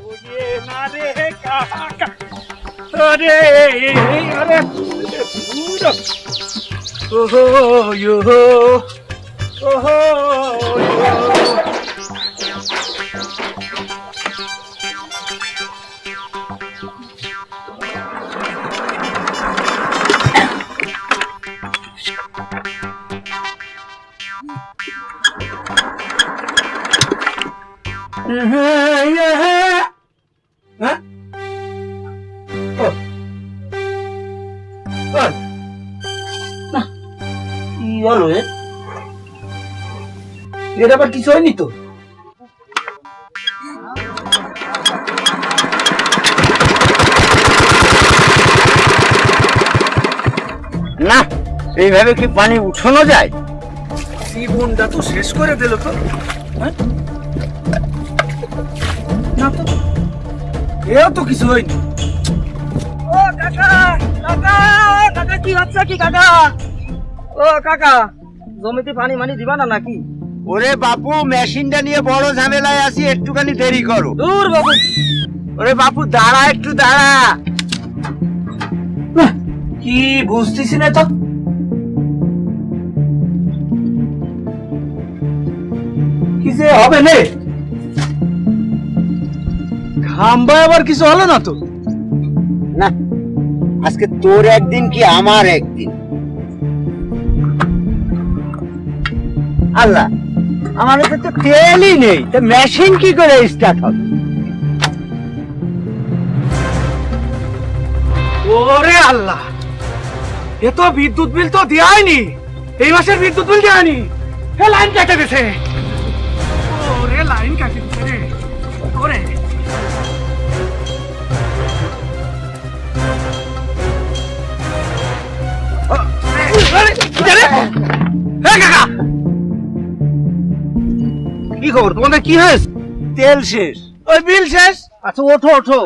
Way না রে কাকা আরে আরে পুরো ওহো হলো? এর আবার কিছু হয়নি তো? না এইভাবে কি পানি উঠানো যায়? জীবনটা তো শেষ করে দিল তো। হ্যাঁ? না তো এও তো কিছু হয়নি। ও কাকা কাকা কাকা কি হচ্ছে কি কাকা? ও কাকা জমিতে পানি মানি দিবা না নাকি? ওরে বাপু মেশিনটা নিয়ে বড় ঝামেলায় আছি একটুখানি দেরি করো। দূর বাবু ওরে বাপু দাঁড়া একটু দাঁড়া। কি বুঝতেছি না তো। কি যে হবে নে? খাম্বা আবার কিছু হলো না তো? না আজকে তোর একদিন কি আমার একদিন? আল্লাহ আমার তো তেলই নেই তা মেশিন কি করে স্টার্ট হবে ওরে আল্লাহ এ তো বিদ্যুৎ বিল তো দেয়নি এই মাসের বিদ্যুৎ বিল দেয়নি এ লাইন কেটে দিছে ওরে লাইন কেটে দিছে ওরে আরে, কাকা! কি খবর? তোমাদের কি হয়েছে? তেল শেষ। ওই বিল শেষ? আচ্ছা ওঠো ওঠো।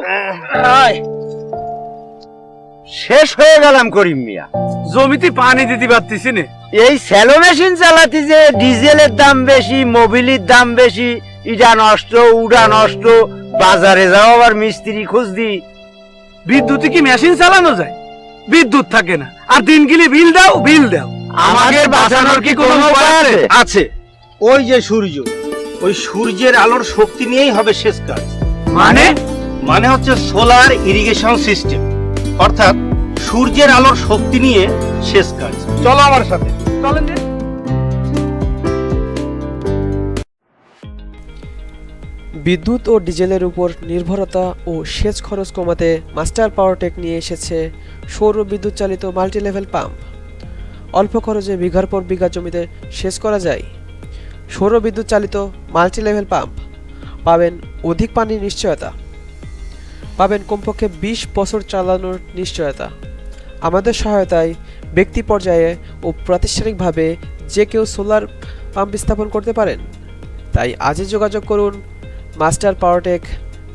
শেষ হয়ে গেলাম করিম মিয়া। জমিতে পানি দিতে পারতেছি না। এই স্যালো মেশিন চালাতে যে ডিজেলের দাম বেশি মোবিলির দাম বেশি ইটা নষ্ট উডা নষ্ট বাজারে যাও আবার মিস্ত্রি খুঁজ দি বিদ্যুতে কি মেশিন চালানো যায়? বিদ্যুৎ থাকে না। আর দিন গেলে বিল দাও বিল দাও। আমাদের বাঁচানোর কি কোনো উপায় আছে? আছে। ওই যে সূর্য। ওই সূর্যের আলোর শক্তি নিয়েই হবে শেষ কাজ। মানে? মানে হচ্ছে সোলার ইরিগেশন সিস্টেম। অর্থাৎ সূর্যের আলোর শক্তি নিয়ে শেষ কাজ। চলো আমার সাথে। চলেন বিদ্যুৎ ও ডিজেলের উপর নির্ভরতা ও সেচ খরচ কমাতে মাস্টার পাওয়ারটেক নিয়ে এসেছে সৌর বিদ্যুৎ চালিত মাল্টিলেভেল পাম্প। অল্প খরচে বিঘার পর বিঘা জমিতে সেচ করা যায়। সৌর বিদ্যুৎ চালিত মাল্টিলেভেল পাম্প। পাবেন অধিক পানির নিশ্চয়তা। পাবেন কমপক্ষে বিশ বছর চালানোর নিশ্চয়তা। আমাদের সহায়তায় ব্যক্তি পর্যায়ে ও প্রাতিষ্ঠানিকভাবে যে কেউ সোলার পাম্প স্থাপন করতে পারেন। তাই আজই যোগাযোগ করুন Master Powertech,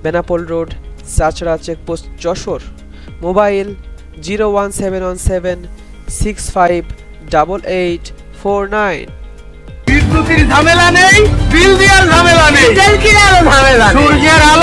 Benapole road Chachra checkpost, Jessore. Mobile zero one seven one seven six five double eight four nine. ঝামেলা নেই বিল দেওয়ার ঝামেলা নেই। সূর্যের আলোয়